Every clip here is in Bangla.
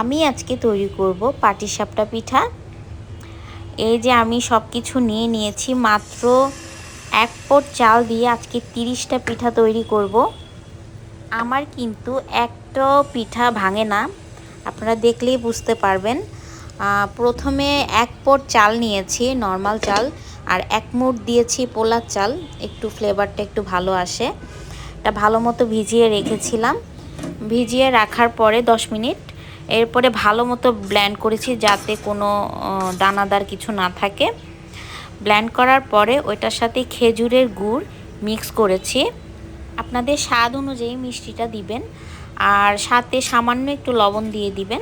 আমি আজকে তৈরি করব পাটিসাপটা পিঠা। এই যে আমি সব কিছু নিয়ে নিয়েছি, মাত্র এক পট চাল দিয়ে আজকে তিরিশটা পিঠা তৈরি করব। আমার কিন্তু একটাও পিঠা ভাঙে না, আপনারা দেখলেই বুঝতে পারবেন। প্রথমে এক পট চাল নিয়েছি, নর্মাল চাল, আর এক মুঠ দিয়েছি পোলার চাল, একটু ফ্লেভারটা একটু ভালো আসে। এটা ভালো মতো ভিজিয়ে রেখেছিলাম। ভিজিয়ে রাখার পরে দশ মিনিট এরপরে ভালো মতো ব্ল্যান্ড করেছি যাতে কোনো দানাদার কিছু না থাকে। ব্ল্যান্ড করার পরে ওইটার সাথে খেজুরের গুড় মিক্স করেছি। আপনাদের স্বাদ অনুযায়ী মিষ্টিটা দিবেন। আর সাথে সামান্য একটু লবণ দিয়ে দিবেন।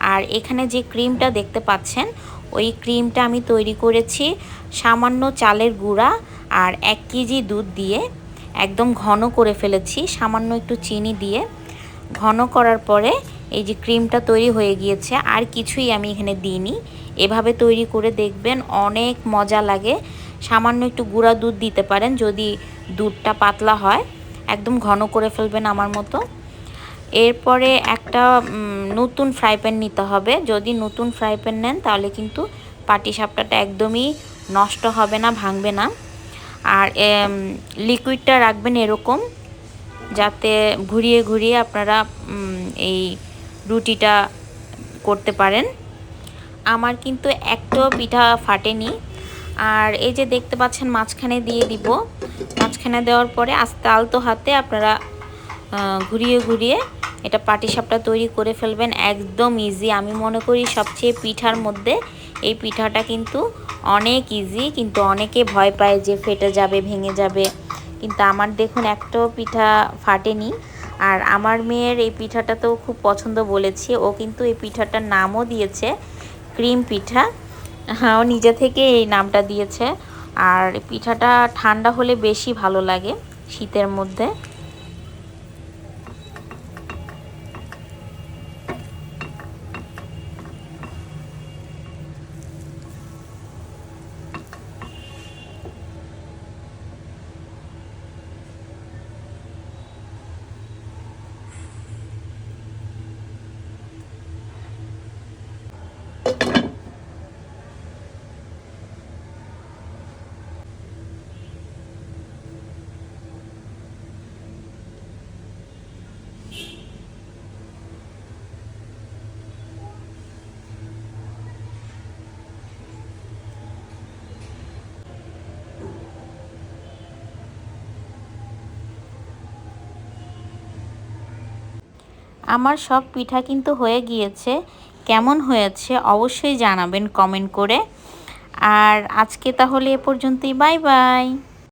আর এখানে যে ক্রিমটা দেখতে পাচ্ছেন, ওই ক্রিমটা আমি তৈরি করেছি সামান্য চালের গুঁড়া আর এক কেজি দুধ দিয়ে। একদম ঘন করে ফেলেছি, সামান্য একটু চিনি দিয়ে। ঘন করার পরে এই যে ক্রিমটা তৈরি হয়ে গিয়েছে, আর কিছুই আমি এখানে দিইনি। এভাবে তৈরি করে দেখবেন অনেক মজা লাগে। সামান্য একটু গুঁড়া দুধ দিতে পারেন যদি দুধটা পাতলা হয়। একদম ঘন করে ফেলবেন আমার মতো। এরপরে একটা নতুন ফ্রাই প্যান নিতে হবে। যদি নতুন ফ্রাই প্যান নেন তাহলে কিন্তু পাটি সাপটাটা একদমই নষ্ট হবে না, ভাঙবে না। আর লিকুইডটা রাখবেন এরকম। যাতে ঘুরিয়ে ঘুরিয়ে আপনারা এই রুটিটা করতে পারেন। আমার কিন্তু একটাও পিঠা ফাটেনি। আর এই যে দেখতে পাচ্ছেন মাঝখানে দিয়ে দিব। মাঝখানে দেওয়ার পরে আস্তে আলতো হাতে আপনারা ঘুরিয়ে ঘুরিয়ে এটা পাটিসাপটা তৈরি করে ফেলবেন একদম ইজি আমি মনে করি সবচেয়ে পিঠার মধ্যে এই পিঠাটা কিন্তু অনেক ইজি কিন্তু অনেকে ভয় পায় যে ফেটে যাবে, ভেঙে যাবে। কিন্তু আমার দেখুন একটাও পিঠা ফাটেনি। আর আমার মেয়ের এই পিঠাটা তো খুব পছন্দ বলেছি। ও কিন্তু এই পিঠাটার নামও দিয়েছে, ক্রিম পিঠা। হ্যাঁ ও নিজে থেকে এই নামটা দিয়েছে। আর পিঠাটা ঠান্ডা হলে বেশি ভালো লাগে শীতের মধ্যে। আমার সব পিঠা কিন্তু হয়ে গিয়েছে। কেমন হয়েছে অবশ্যই জানাবেন কমেন্ট করে। আর আজকে তাহলে এ পর্যন্তই। Bye bye.